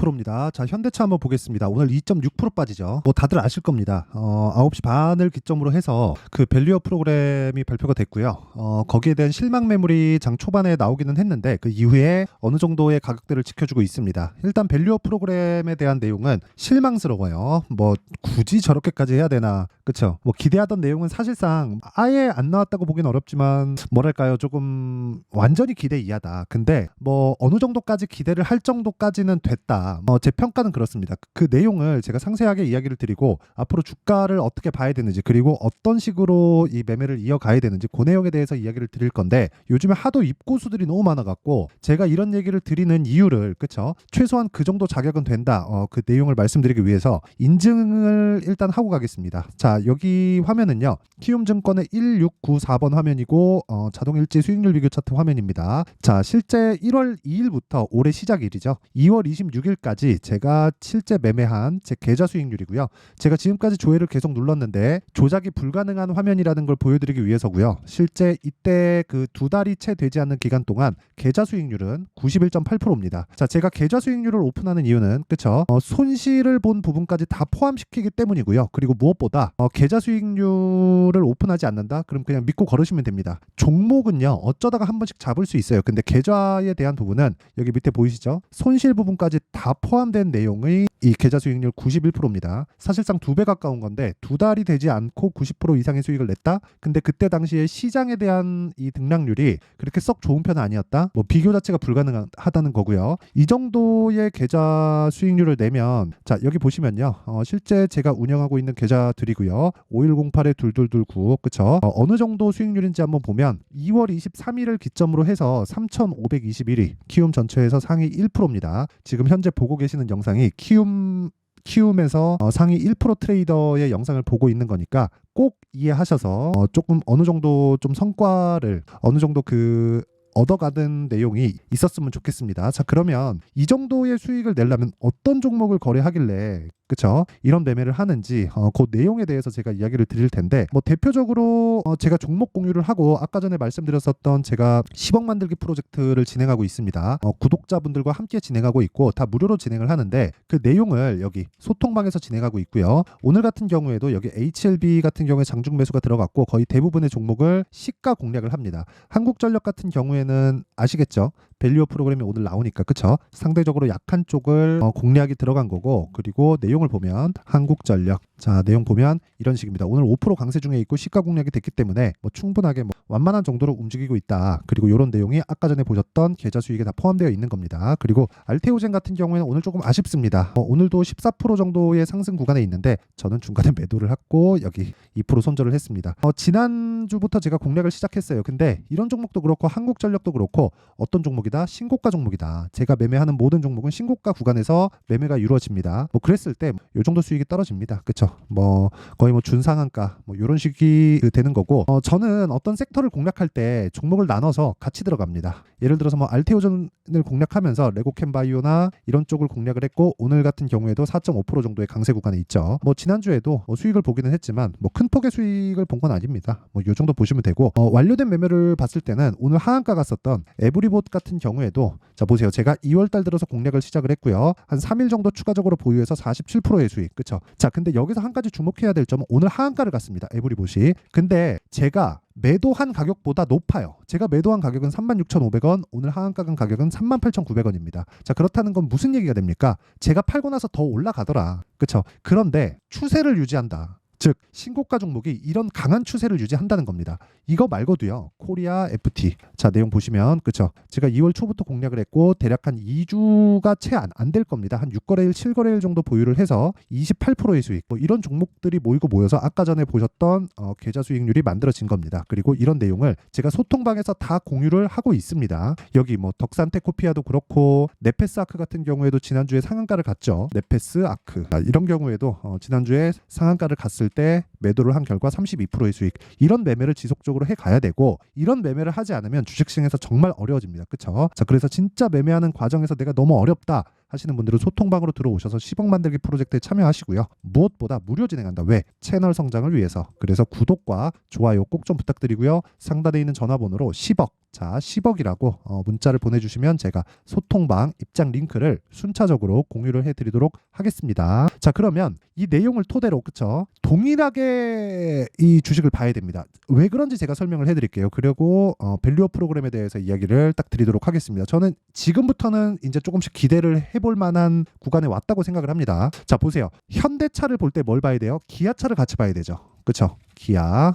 2.5%입니다. 자, 현대차 한번 보겠습니다. 오늘 2.6% 빠지죠. 뭐 다들 아실 겁니다. 어, 9시 반을 기점으로 해서 그 밸류어 프로그램이 발표가 됐고요. 어, 거기에 대한 실망 매물이 장 초반에 나오기는 했는데 그 이후에 어느 정도의 가격대를 지켜주고 있습니다. 일단 밸류어 프로그램에 대한 내용은 실망스러워요. 뭐 굳이 저렇게까지 해야 되나? 그쵸? 뭐 기대하던 내용은 사실상 아예 안 나왔다고 보긴 어렵지만 뭐랄까요? 조금 완전히 기대 이하다. 근데 뭐 어느 정도까지 기대를 할 정도까지는 됐다. 뭐제 평가는 그렇습니다. 그 내용을 제가 상세하게 이야기를 드리고 앞으로 주가를 어떻게 봐야 되는지 그리고 어떤 식으로 이 매매를 이어가야 되는지 그 내용에 대해서 이야기를 드릴 건데 요즘에 하도 입고수들이 너무 많아갖고 제가 이런 얘기를 드리는 이유를 그쵸? 최소한 그 정도 자격은 된다. 어, 그 내용을 말씀드리기 위해서 인증을 일단 하고 가겠습니다. 자 여기 화면은요. 키움증권의 1694번 화면이고 어, 자동일지 수익률 비교 차트 화면입니다. 자 실제 1월 2일부터 올해 시작일이죠. 2월 26일 까지 제가 실제 매매한 제 계좌 수익률이고요. 제가 지금까지 조회를 계속 눌렀는데 조작이 불가능한 화면이라는 걸 보여드리기 위해서고요. 실제 이때 그 두 달이 채 되지 않는 기간 동안 계좌 수익률은 91.8%입니다. 자, 제가 계좌 수익률을 오픈하는 이유는 그쵸? 어, 손실을 본 부분까지 다 포함시키기 때문이고요. 그리고 무엇보다 어, 계좌 수익률을 오픈하지 않는다? 그럼 그냥 믿고 걸으시면 됩니다. 종목은요 어쩌다가 한 번씩 잡을 수 있어요. 근데 계좌에 대한 부분은 여기 밑에 보이시죠? 손실 부분까지 다 포함된 내용의 이 계좌 수익률 91%입니다. 사실상 두 배 가까운 건데 두 달이 되지 않고 90% 이상의 수익을 냈다. 근데 그때 당시에 시장에 대한 이 등락률이 그렇게 썩 좋은 편은 아니었다. 뭐 비교 자체가 불가능하다는 거고요. 이 정도의 계좌 수익률을 내면 자 여기 보시면요. 어, 실제 제가 운영하고 있는 계좌들이고요. 5108에 2229 그쵸? 어, 어느 정도 수익률인지 한번 보면 2월 23일을 기점으로 해서 3,521위 키움 전체에서 상위 1%입니다. 지금 현재 보고 계시는 영상이 키움 키움에서 어, 상위 1% 트레이더의 영상을 보고 있는 거니까 꼭 이해하셔서 어, 조금 어느 정도 좀 성과를 어느 정도 그 얻어가는 내용이 있었으면 좋겠습니다. 자 그러면 이 정도의 수익을 내려면 어떤 종목을 거래하길래 그쵸? 이런 매매를 하는지 어, 그 내용에 대해서 제가 이야기를 드릴 텐데 뭐 대표적으로 어, 제가 종목 공유를 하고 아까 전에 말씀드렸었던 제가 10억 만들기 프로젝트를 진행하고 있습니다. 어, 구독자분들과 함께 진행하고 있고 다 무료로 진행을 하는데 그 내용을 여기 소통방에서 진행하고 있고요. 오늘 같은 경우에도 여기 HLB 같은 경우에 장중 매수가 들어갔고 거의 대부분의 종목을 시가 공략을 합니다. 한국전력 같은 경우에 는 아시겠죠? 밸류어 프로그램이 오늘 나오니까 그쵸? 상대적으로 약한 쪽을 어, 공략이 들어간 거고 그리고 내용을 보면 한국전력 자 내용 보면 이런 식입니다. 오늘 5% 강세 중에 있고 시가 공략이 됐기 때문에 뭐 충분하게 뭐 완만한 정도로 움직이고 있다. 그리고 이런 내용이 아까 전에 보셨던 계좌 수익에 다 포함되어 있는 겁니다. 그리고 알테오젠 같은 경우에는 오늘 조금 아쉽습니다. 어, 오늘도 14% 정도의 상승 구간에 있는데 저는 중간에 매도를 했고 여기 2% 손절을 했습니다. 어, 지난주부터 제가 공략을 시작했어요. 근데 이런 종목도 그렇고 한국전력도 그렇고 어떤 종목이다? 신고가 종목이다. 제가 매매하는 모든 종목은 신고가 구간에서 매매가 이루어집니다. 뭐 그랬을 때 이 정도 수익이 떨어집니다. 그 쵸? 뭐 거의 뭐 준상한가 뭐 이런 식이 그 되는 거고 어, 저는 어떤 섹터를 공략할 때 종목을 나눠서 같이 들어갑니다. 예를 들어서 뭐 알테오전을 공략하면서 레고캠바이오나 이런 쪽을 공략을 했고 오늘 같은 경우에도 4.5% 정도의 강세 구간에 있죠. 뭐 지난주에도 뭐 수익을 보기는 했지만 뭐 큰 폭의 수익을 본 건 아닙니다. 뭐이 정도 보시면 되고 어, 완료된 매매를 봤을 때는 오늘 하한가 갔었던 에브리봇 같은 경우에도 자 보세요. 제가 2월 달 들어서 공략을 시작을 했고요. 한 3일 정도 추가적으로 보유해서 47%의 수익. 그쵸? 자, 근데 여기서 한 가지 주목해야 될 점은 오늘 하한가를 갔습니다. 에브리봇이. 근데 제가 매도한 가격보다 높아요. 제가 매도한 가격은 36,500원, 오늘 하한가 간 가격은 38,900원입니다. 자, 그렇다는 건 무슨 얘기가 됩니까? 제가 팔고 나서 더 올라가더라. 그쵸? 그런데 추세를 유지한다. 즉 신고가 종목이 이런 강한 추세를 유지한다는 겁니다. 이거 말고도요. 코리아 FT. 자, 내용 보시면 그쵸 제가 2월 초부터 공략을 했고 대략 한 2주가 채 안 될 겁니다. 한 6거래일, 7거래일 정도 보유를 해서 28%의 수익. 뭐 이런 종목들이 모이고 모여서 아까 전에 보셨던 어, 계좌 수익률이 만들어진 겁니다. 그리고 이런 내용을 제가 소통방에서 다 공유를 하고 있습니다. 여기 뭐 덕산테 코피아도 그렇고 네페스 아크 같은 경우에도 지난주에 상한가를 갔죠. 네페스 아크. 아, 이런 경우에도 어, 지난주에 상한가를 갔을 때 매도를 한 결과 32%의 수익 이런 매매를 지속적으로 해 가야 되고 이런 매매를 하지 않으면 주식시장에서 정말 어려워집니다. 그렇죠? 자 그래서 진짜 매매하는 과정에서 내가 너무 어렵다 하시는 분들은 소통방으로 들어오셔서 10억 만들기 프로젝트에 참여하시고요. 무엇보다 무료 진행한다. 왜? 채널 성장을 위해서. 그래서 구독과 좋아요 꼭 좀 부탁드리고요. 상단에 있는 전화번호로 10억 자 10억이라고 어, 문자를 보내주시면 제가 소통방 입장 링크를 순차적으로 공유를 해드리도록 하겠습니다. 자 그러면 이 내용을 토대로 그쵸 동일하게 이 주식을 봐야 됩니다. 왜 그런지 제가 설명을 해드릴게요. 그리고 어, 밸류어 프로그램에 대해서 이야기를 딱 드리도록 하겠습니다. 저는 지금부터는 이제 조금씩 기대를 해볼 만한 구간에 왔다고 생각을 합니다. 자 보세요. 현대차를 볼 때 뭘 봐야 돼요? 기아차를 같이 봐야 되죠. 그쵸? 기아.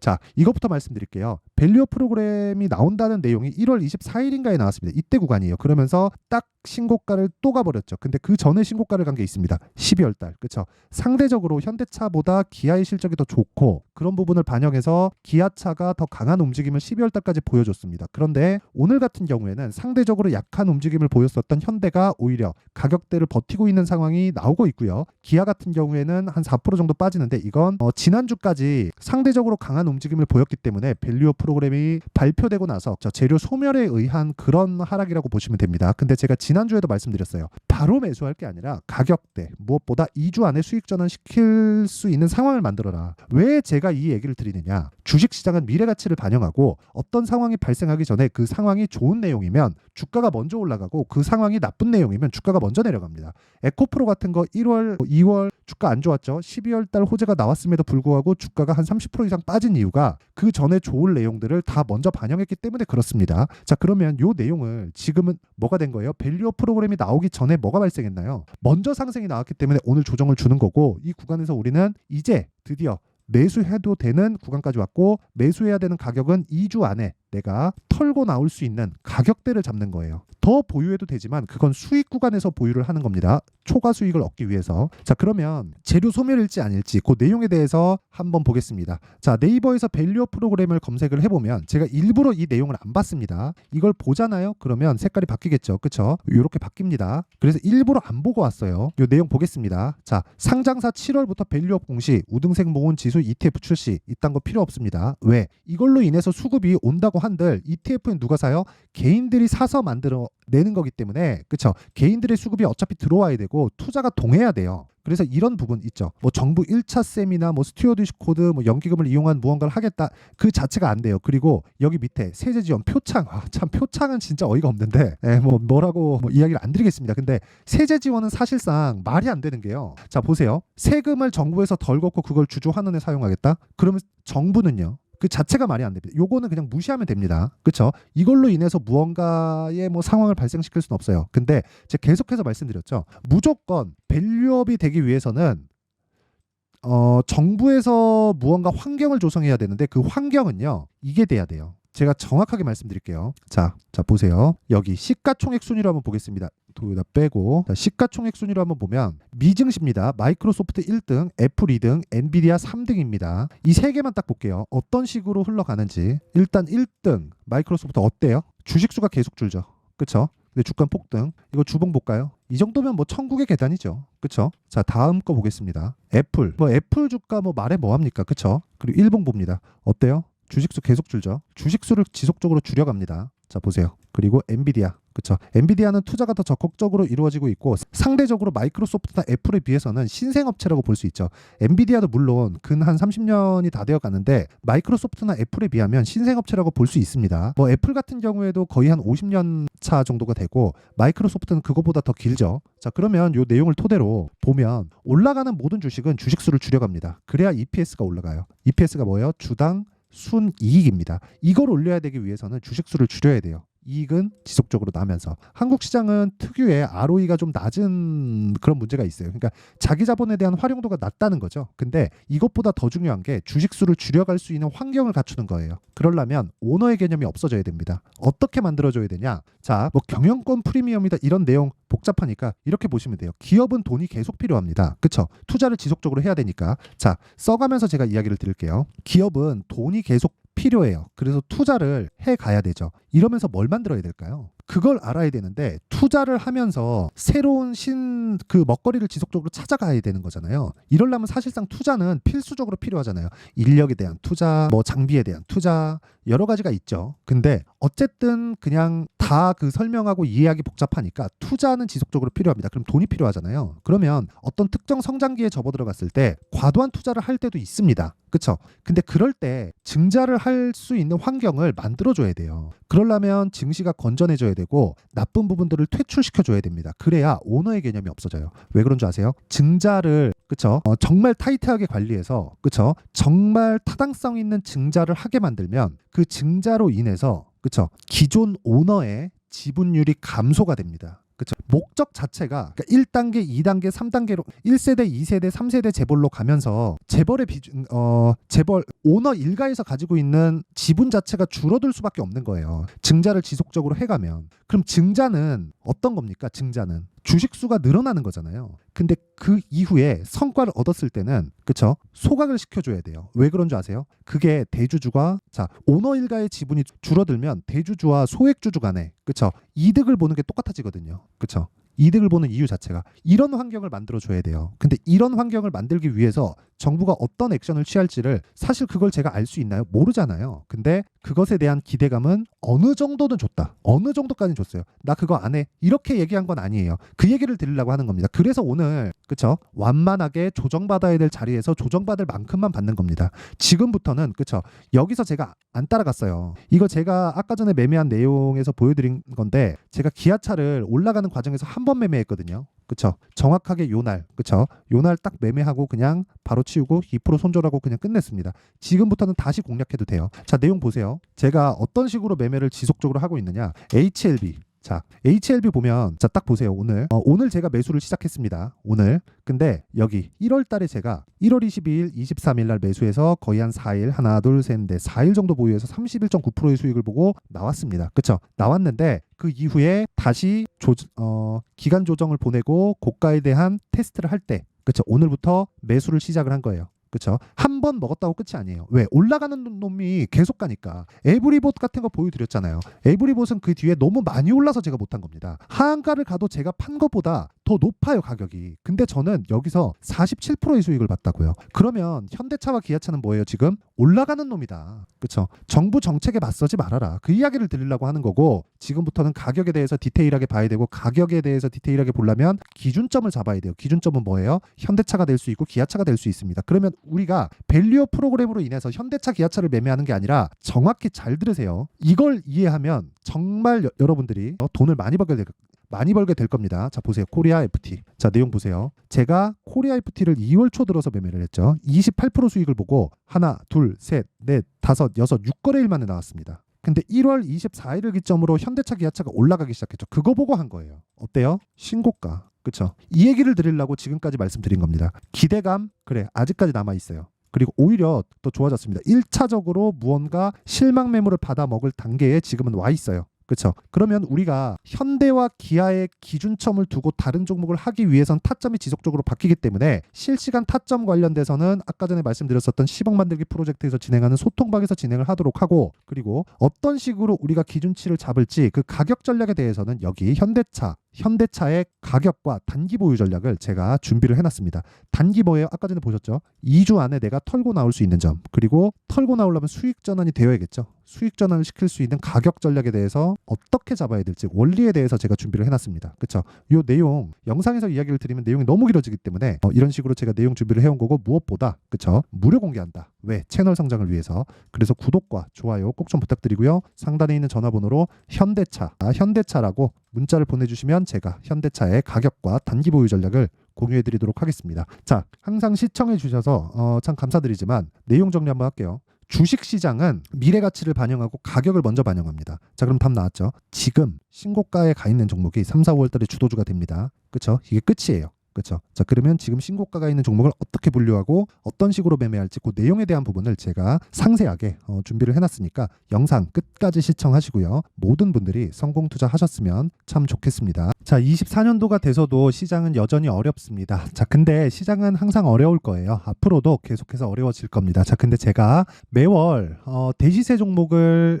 자, 이것부터 말씀드릴게요. 밸류어 프로그램이 나온다는 내용이 1월 24일인가에 나왔습니다. 이때 구간이에요. 그러면서 딱 신고가를 또 가버렸죠. 근데 그 전에 신고가를 간 게 있습니다. 12월 달. 그쵸? 상대적으로 현대차보다 기아의 실적이 더 좋고 그런 부분을 반영해서 기아차가 더 강한 움직임을 12월 달까지 보여줬습니다. 그런데 오늘 같은 경우에는 상대적으로 약한 움직임을 보였었던 현대가 오히려 가격대를 버티고 있는 상황이 나오고 있고요. 기아 같은 경우에는 한 4% 정도 빠지는데 이건 어, 지난주까지 상대적으로 강한 움직임을 보였기 때문에 밸류어 프로그램이 발표되고 나서 저 재료 소멸에 의한 그런 하락이라고 보시면 됩니다. 근데 제가 지 난주에도 말씀드렸어요. 바로 매수할 게 아니라 가격대 무엇보다 2주 안에 수익 전환 시킬 수 있는 상황을 만들어라. 왜 제가 이 얘기를 드리느냐? 주식 시장은 미래 가치를 반영하고 어떤 상황이 발생하기 전에 그 상황이 좋은 내용이면 주가가 먼저 올라가고 그 상황이 나쁜 내용이면 주가가 먼저 내려갑니다. 에코프로 같은 거 1월, 2월 주가 안 좋았죠. 12월 달 호재가 나왔음에도 불구하고 주가가 한 30% 이상 빠진 이유가 그 전에 좋은 내용들을 다 먼저 반영했기 때문에 그렇습니다. 자, 그러면 요 내용을 지금은 뭐가 된 거예요? 밸류어 프로그램이 나오기 전에 뭐가 발생했나요? 먼저 상승이 나왔기 때문에 오늘 조정을 주는 거고 이 구간에서 우리는 이제 드디어 매수해도 되는 구간까지 왔고 매수해야 되는 가격은 2주 안에 내가 털고 나올 수 있는 가격대를 잡는 거예요. 더 보유해도 되지만 그건 수익 구간에서 보유를 하는 겁니다. 초과 수익을 얻기 위해서. 자, 그러면 재료 소멸일지 아닐지 그 내용에 대해서 한번 보겠습니다. 자, 네이버에서 밸류어 프로그램을 검색을 해보면 제가 일부러 이 내용을 안 봤습니다. 이걸 보잖아요. 그러면 색깔이 바뀌겠죠. 그쵸? 이렇게 바뀝니다. 그래서 일부러 안 보고 왔어요. 이 내용 보겠습니다. 자, 상장사 7월부터 밸류업 공시, 우등색 모은 지수 ETF 출시 이딴 거 필요 없습니다. 왜? 이걸로 인해서 수급이 온다고 한들 ETF는 누가 사요? 개인들이 사서 만들어 내는 거기 때문에. 그쵸? 개인들의 수급이 어차피 들어와야 되고 투자가 동해야 돼요. 그래서 이런 부분 있죠. 뭐 정부 1차 세미나 뭐 스튜어디십 코드 뭐 연기금을 이용한 무언가를 하겠다. 그 자체가 안 돼요. 그리고 여기 밑에 세제 지원 표창. 아, 참 표창은 진짜 어이가 없는데. 예, 뭐 뭐라고 뭐 이야기를 안 드리겠습니다. 근데 세제 지원은 사실상 말이 안 되는 게요. 자 보세요. 세금을 정부에서 덜 걷고 그걸 주주환원에 사용하겠다? 그러면 정부는요 그 자체가 말이 안 됩니다. 요거는 그냥 무시하면 됩니다. 그렇죠? 이걸로 인해서 무언가의 뭐 상황을 발생시킬 수는 없어요. 근데 제가 계속해서 말씀드렸죠. 무조건 밸류업이 되기 위해서는 어, 정부에서 무언가 환경을 조성해야 되는데 그 환경은요. 이게 돼야 돼요. 제가 정확하게 말씀드릴게요. 자, 자 보세요. 여기 시가총액 순위로 한번 보겠습니다. 도요다 빼고 자, 시가총액 순위로 한번 보면 미증시입니다. 마이크로소프트 1등, 애플 2등, 엔비디아 3등입니다. 이 세 개만 딱 볼게요. 어떤 식으로 흘러가는지. 일단 1등 마이크로소프트 어때요? 주식수가 계속 줄죠. 그쵸? 근데 주가 폭등. 이거 주봉 볼까요? 이 정도면 뭐 천국의 계단이죠. 그쵸? 자, 다음 거 보겠습니다. 애플. 뭐 애플 주가 뭐 말해 뭐 합니까? 그쵸? 그리고 일봉 봅니다. 어때요? 주식수 계속 줄죠. 주식수를 지속적으로 줄여갑니다. 자, 보세요. 그리고 엔비디아. 그쵸. 엔비디아는 투자가 더 적극적으로 이루어지고 있고 상대적으로 마이크로소프트나 애플에 비해서는 신생업체라고 볼 수 있죠. 엔비디아도 물론 근 한 30년이 다 되어 가는데 마이크로소프트나 애플에 비하면 신생업체라고 볼 수 있습니다. 뭐 애플 같은 경우에도 거의 한 50년 차 정도가 되고 마이크로소프트는 그거보다 더 길죠. 자, 그러면 요 내용을 토대로 보면 올라가는 모든 주식은 주식 수를 줄여갑니다. 그래야 EPS가 올라가요. EPS가 뭐예요? 주당 순이익입니다. 이걸 올려야 되기 위해서는 주식 수를 줄여야 돼요. 이익은 지속적으로 나면서 한국 시장은 특유의 ROE가 좀 낮은 그런 문제가 있어요. 그러니까 자기 자본에 대한 활용도가 낮다는 거죠. 근데 이것보다 더 중요한 게 주식 수를 줄여갈 수 있는 환경을 갖추는 거예요. 그러려면 오너의 개념이 없어져야 됩니다. 어떻게 만들어줘야 되냐? 자, 뭐 경영권 프리미엄이다 이런 내용 복잡하니까 이렇게 보시면 돼요. 기업은 돈이 계속 필요합니다. 그쵸? 투자를 지속적으로 해야 되니까. 자, 써가면서 제가 이야기를 드릴게요. 기업은 돈이 계속 필요해요. 그래서 투자를 해 가야 되죠. 이러면서 뭘 만들어야 될까요? 그걸 알아야 되는데 투자를 하면서 새로운 신 그 먹거리를 지속적으로 찾아가야 되는 거잖아요. 이러려면 사실상 투자는 필수적으로 필요하잖아요. 인력에 대한 투자, 뭐 장비에 대한 투자 여러 가지가 있죠. 근데 어쨌든 그냥 다 그 설명하고 이해하기 복잡하니까 투자는 지속적으로 필요합니다. 그럼 돈이 필요하잖아요. 그러면 어떤 특정 성장기에 접어들어갔을 때 과도한 투자를 할 때도 있습니다. 그쵸? 근데 그럴 때 증자를 할 수 있는 환경을 만들어줘야 돼요. 그러려면 증시가 건전해져야 되고 나쁜 부분들을 퇴출시켜줘야 됩니다. 그래야 오너의 개념이 없어져요. 왜 그런 줄 아세요? 증자를 그쵸? 어, 정말 타이트하게 관리해서 그쵸? 정말 타당성 있는 증자를 하게 만들면 그 증자로 인해서 그쵸? 기존 오너의 지분율이 감소가 됩니다. 그쵸? 목적 자체가 그러니까 1단계, 2단계, 3단계로 1세대, 2세대, 3세대 재벌로 가면서 재벌의 비중 어 재벌 오너 일가에서 가지고 있는 지분 자체가 줄어들 수밖에 없는 거예요. 증자를 지속적으로 해 가면. 그럼 증자는 어떤 겁니까? 증자는 주식 수가 늘어나는 거잖아요. 근데 그 이후에 성과를 얻었을 때는 그쵸 소각을 시켜줘야 돼요. 왜 그런 줄 아세요? 그게 대주주가 자 오너 일가의 지분이 줄어들면 대주주와 소액주주 간에 그쵸 이득을 보는 게 똑같아지거든요. 그쵸 이득을 보는 이유 자체가 이런 환경을 만들어 줘야 돼요. 근데 이런 환경을 만들기 위해서 정부가 어떤 액션을 취할지를 사실 그걸 제가 알 수 있나요? 모르잖아요. 근데 그것에 대한 기대감은 어느 정도는 줬다. 어느 정도까지는 줬어요. 나 그거 안 해. 이렇게 얘기한 건 아니에요. 그 얘기를 드리려고 하는 겁니다. 그래서 오늘 그쵸? 완만하게 조정받아야 될 자리에서 조정받을 만큼만 받는 겁니다. 지금부터는 그쵸? 여기서 제가 안 따라갔어요. 이거 제가 아까 전에 매매한 내용에서 보여드린 건데 제가 기아차를 올라가는 과정에서 한 번 매매했거든요. 그쵸? 정확하게 요날, 그쵸? 요날 딱 매매하고 그냥 바로 치우고 2% 손절하고 그냥 끝냈습니다. 지금부터는 다시 공략해도 돼요. 자, 내용 보세요. 제가 어떤 식으로 매매를 지속적으로 하고 있느냐? HLB. 자, HLB 보면 자, 딱 보세요. 오늘. 어, 오늘 제가 매수를 시작했습니다. 오늘. 근데 여기 1월 달에 제가 1월 22일, 23일 날 매수해서 거의 한 4일, 하나, 둘, 셋, 넷, 4일 정도 보유해서 31.9%의 수익을 보고 나왔습니다. 그쵸? 나왔는데 그 이후에 다시 조, 어, 기간 조정을 보내고 고가에 대한 테스트를 할 때, 그쵸? 오늘부터 매수를 시작을 한 거예요. 그쵸? 한번 먹었다고 끝이 아니에요. 왜? 올라가는 놈이 계속 가니까. 에브리봇 같은 거 보여드렸잖아요. 에브리봇은 그 뒤에 너무 많이 올라서 제가 못한 겁니다. 하한가를 가도 제가 판 것보다 더 높아요, 가격이. 근데 저는 여기서 47%의 수익을 봤다고요. 그러면 현대차와 기아차는 뭐예요, 지금? 올라가는 놈이다. 그쵸? 정부 정책에 맞서지 말아라. 그 이야기를 드리려고 하는 거고, 지금부터는 가격에 대해서 디테일하게 봐야 되고, 가격에 대해서 디테일하게 보려면 기준점을 잡아야 돼요. 기준점은 뭐예요? 현대차가 될 수 있고, 기아차가 될 수 있습니다. 그러면 우리가 밸류어 프로그램으로 인해서 현대차, 기아차를 매매하는 게 아니라 정확히 잘 들으세요. 이걸 이해하면 정말 여, 여러분들이 어, 돈을 많이 벌게 될 많이 벌게 될 겁니다. 자 보세요. 코리아 FT. 자 내용 보세요. 제가 코리아 FT를 2월 초 들어서 매매를 했죠. 28% 수익을 보고 하나, 둘, 셋, 넷, 다섯, 여섯, 6거래일 만에 나왔습니다. 근데 1월 24일을 기점으로 현대차, 기아차가 올라가기 시작했죠. 그거 보고 한 거예요. 어때요? 신고가. 그쵸? 이 얘기를 드리려고 지금까지 말씀드린 겁니다. 기대감, 그래, 아직까지 남아 있어요. 그리고 오히려 더 좋아졌습니다. 1차적으로 무언가 실망 매물을 받아 먹을 단계에 지금은 와 있어요. 그렇죠. 그러면 우리가 현대와 기아의 기준점을 두고 다른 종목을 하기 위해선 타점이 지속적으로 바뀌기 때문에 실시간 타점 관련돼서는 아까 전에 말씀드렸었던 10억 만들기 프로젝트에서 진행하는 소통방에서 진행을 하도록 하고 그리고 어떤 식으로 우리가 기준치를 잡을지 그 가격 전략에 대해서는 여기 현대차 현대차의 가격과 단기 보유 전략을 제가 준비를 해놨습니다. 단기 뭐예요? 아까 전에 보셨죠? 2주 안에 내가 털고 나올 수 있는 점 그리고 털고 나오려면 수익 전환이 되어야겠죠. 수익 전환을 시킬 수 있는 가격 전략에 대해서 어떻게 잡아야 될지 원리에 대해서 제가 준비를 해놨습니다. 그렇죠? 이 내용 영상에서 이야기를 드리면 내용이 너무 길어지기 때문에 어, 이런 식으로 제가 내용 준비를 해온 거고 무엇보다 그렇죠? 무료 공개한다. 왜? 채널 성장을 위해서. 그래서 구독과 좋아요 꼭 좀 부탁드리고요. 상단에 있는 전화번호로 현대차, 아, 현대차라고 문자를 보내주시면 제가 현대차의 가격과 단기 보유 전략을 공유해드리도록 하겠습니다. 자, 항상 시청해 주셔서 어, 참 감사드리지만 내용 정리 한번 할게요. 주식 시장은 미래 가치를 반영하고 가격을 먼저 반영합니다. 자, 그럼 답 나왔죠? 지금 신고가에 가 있는 종목이 3, 4, 5월 달에 주도주가 됩니다. 그렇죠? 이게 끝이에요. 그렇죠. 자 그러면 지금 신고가가 있는 종목을 어떻게 분류하고 어떤 식으로 매매할지 그 내용에 대한 부분을 제가 상세하게 어, 준비를 해놨으니까 영상 끝까지 시청하시고요. 모든 분들이 성공 투자하셨으면 참 좋겠습니다. 자 24년도가 돼서도 시장은 여전히 어렵습니다. 자 근데 시장은 항상 어려울 거예요. 앞으로도 계속해서 어려워질 겁니다. 자 근데 제가 매월 어, 대시세 종목을